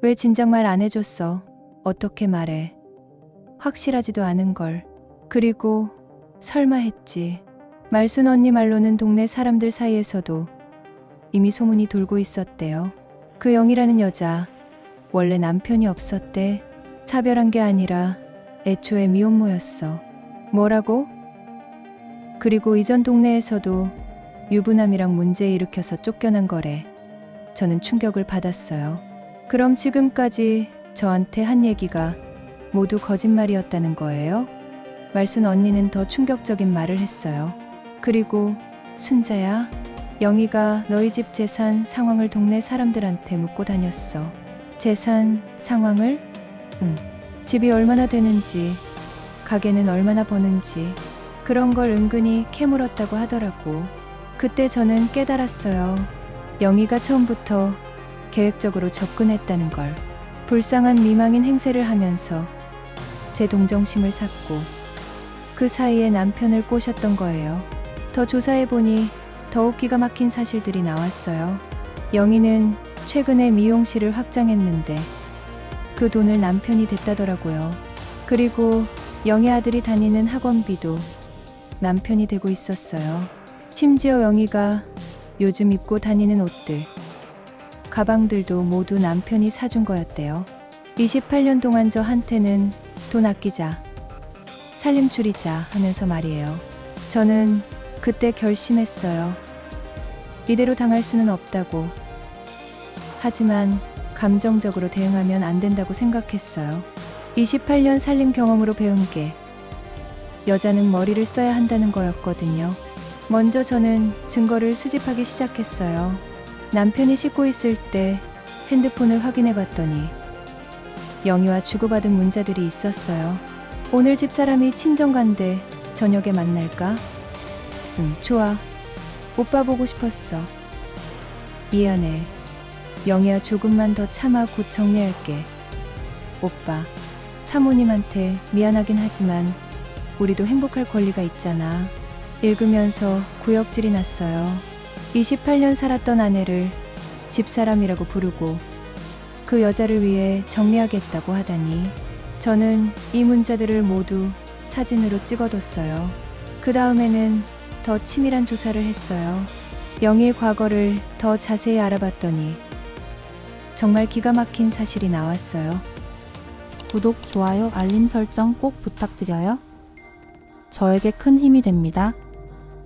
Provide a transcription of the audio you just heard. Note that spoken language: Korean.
왜 진작 말 안 해줬어? 어떻게 말해? 확실하지도 않은 걸. 그리고 설마 했지. 말순 언니 말로는 동네 사람들 사이에서도 이미 소문이 돌고 있었대요. 그 영이라는 여자 원래 남편이 없었대. 차별한 게 아니라 애초에 미혼모였어. 뭐라고? 그리고 이전 동네에서도 유부남이랑 문제 일으켜서 쫓겨난 거래. 저는 충격을 받았어요. 그럼 지금까지 저한테 한 얘기가 모두 거짓말이었다는 거예요? 말순 언니는 더 충격적인 말을 했어요. 그리고 순자야, 영희가 너희 집 재산 상황을 동네 사람들한테 묻고 다녔어. 재산 상황을? 응. 집이 얼마나 되는지, 가게는 얼마나 버는지, 그런 걸 은근히 캐물었다고 하더라고. 그때 저는 깨달았어요. 영희가 처음부터 계획적으로 접근했다는 걸. 불쌍한 미망인 행세를 하면서 제 동정심을 샀고 그 사이에 남편을 꼬셨던 거예요. 더 조사해보니 더욱 기가 막힌 사실들이 나왔어요. 영희는 최근에 미용실을 확장했는데 그 돈을 남편이 댔다더라고요. 그리고 영희 아들이 다니는 학원비도 남편이 되고 있었어요. 심지어 영희가 요즘 입고 다니는 옷들, 가방들도 모두 남편이 사준 거였대요. 28년 동안 저한테는 돈 아끼자, 살림 줄이자 하면서 말이에요. 저는 그때 결심했어요. 이대로 당할 수는 없다고. 하지만 감정적으로 대응하면 안 된다고 생각했어요. 28년 살림 경험으로 배운 게 여자는 머리를 써야 한다는 거였거든요. 먼저 저는 증거를 수집하기 시작했어요. 남편이 씻고 있을 때 핸드폰을 확인해 봤더니 영희와 주고받은 문자들이 있었어요. 오늘 집사람이 친정 간대 저녁에 만날까? 응, 좋아. 오빠 보고 싶었어. 미안해. 영희야 조금만 더 참아 곧 정리할게. 오빠, 사모님한테 미안하긴 하지만 우리도 행복할 권리가 있잖아. 읽으면서 구역질이 났어요. 28년 살았던 아내를 집사람이라고 부르고 그 여자를 위해 정리하겠다고 하다니 저는 이 문자들을 모두 사진으로 찍어뒀어요. 그 다음에는 더 치밀한 조사를 했어요. 영희의 과거를 더 자세히 알아봤더니 정말 기가 막힌 사실이 나왔어요. 구독, 좋아요, 알림 설정 꼭 부탁드려요. 저에게 큰 힘이 됩니다.